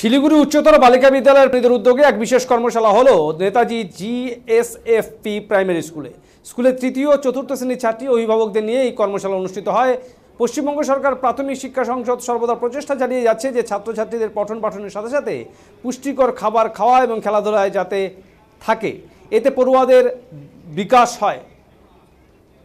শিলিগুড়ি উচ্চতর বালিকা বিদ্যালয়ের মেয়েদের উদ্যোগে এক বিশেষ কর্মশালা হলো নেতাজি জিএসএফপি প্রাইমারি স্কুলে। স্কুলের তৃতীয় চতুর্থ শ্রেণির ছাত্রী অভিভাবকদের নিয়ে এই কর্মশালা অনুষ্ঠিত হয়। পশ্চিমবঙ্গ সরকার প্রাথমিক শিক্ষা সংসদ সর্বদা প্রচেষ্টা চালিয়ে যাচ্ছে যে ছাত্রছাত্রীদের পঠন পাঠনের সাথে সাথে পুষ্টিকর খাবার খাওয়া এবং খেলাধুলায় যাতে থাকে। এতে পড়ুয়াদের বিকাশ হয়।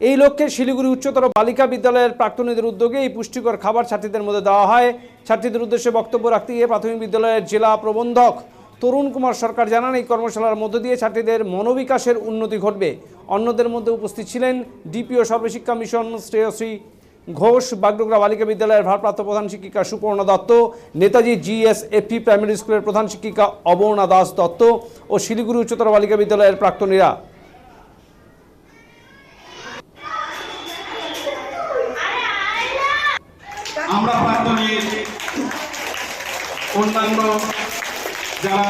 এই লক্ষ্যে শিলিগুড়ি উচ্চতর বালিকা বিদ্যালয়ের প্রাক্তনীদের উদ্যোগে এই পুষ্টিকর খাবার ছাত্রীদের মধ্যে দেওয়া হয়। ছাত্রীদের উদ্দেশ্যে বক্তব্য রাখতে গিয়ে প্রাথমিক বিদ্যালয়ের জেলা প্রবন্ধক তরুণ কুমার সরকার জানান, এই কর্মশালার মধ্য দিয়ে ছাত্রীদের মনোবিকাশের উন্নতি ঘটবে। অন্যদের মধ্যে উপস্থিত ছিলেন ডিপিও সর্বশিক্ষা মিশন শ্রেয়শ্রী ঘোষ, বাগডোগরা বালিকা বিদ্যালয়ের ভারপ্রাপ্ত প্রধান শিক্ষিকা সুপর্ণা দত্ত, নেতাজি জিএসএফপি প্রাইমারি স্কুলের প্রধান শিক্ষিকা অবর্ণা দাস দত্ত ও শিলিগুড়ি উচ্চতর বালিকা বিদ্যালয়ের প্রাক্তনীরা। আমরা প্রাক্তনীর অন্যান্য যারা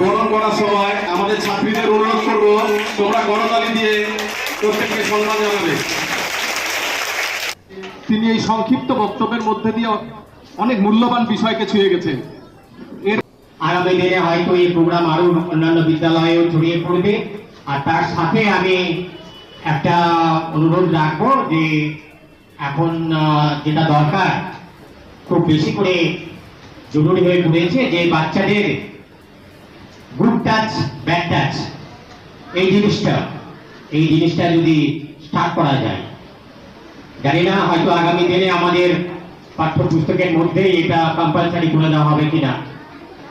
গরম করার সময় আমাদের ছাত্রীদের অনুরোধ করব, তোমরা গণতালি দিয়ে প্রত্যেককে সম্মান জানাবে। তিনি এই সংক্ষিপ্ত বক্তব্যের মধ্যে দিয়ে অনেক মূল্যবান বিষয়কে ছুঁয়ে গেছেন। আগামী দিনে হয়তো এই প্রোগ্রাম আরও অন্যান্য বিদ্যালয়েও ছড়িয়ে পড়বে। আর তার সাথে আমি একটা অনুরোধ রাখব যে এখন যেটা দরকার, খুব বেশি করে জরুরি হয়ে পড়েছে যে বাচ্চাদের গুড টাচ ব্যাড টাচ এই জিনিসটা এই জিনিসটা যদি স্টার্ট করা যায়। জানি না, হয়তো আগামী দিনে আমাদের পাঠ্যপুস্তকের মধ্যেই এটা কম্পালসারি করে দেওয়া হবে কিনা,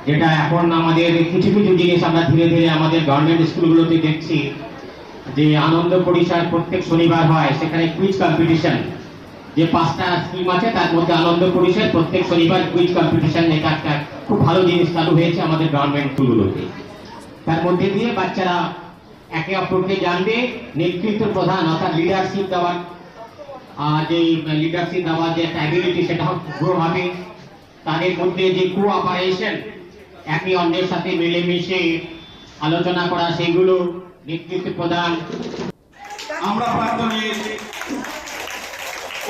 যেটা এখন আমাদের কিছু কিছু জিনিস আমরা ধীরে ধীরে আমাদের গভর্নমেন্ট স্কুলগুলোতে দেখছি, যে আনন্দ পরিসর প্রত্যেক শনিবার হয়, সেখানে কুইজ কম্পিটিশন যে পাঁচটা স্কিম আছে, তার মধ্যে আনন্দ পরিসর প্রত্যেক শনিবার কুইজ কম্পিটিশন এটা একটা খুব ভালো জিনিস চালু হয়েছে আমাদের গভর্নমেন্ট স্কুলগুলোতে তার মধ্যে দিয়ে বাচ্চারা একে অপরকে জানবে, নেতৃত্ব প্রধান, অর্থাৎ লিডারশিপ দেওয়ার যে লিডারশিপ দেওয়ার যে একটা অ্যাবিলিটি সেটা গ্রো হবে। তাদের মধ্যে যে কোঅপারেশন একে অন্যের সাথে মিলেমিশে আলোচনা করা, সেগুলো নেতৃত্ব প্রদান আমরা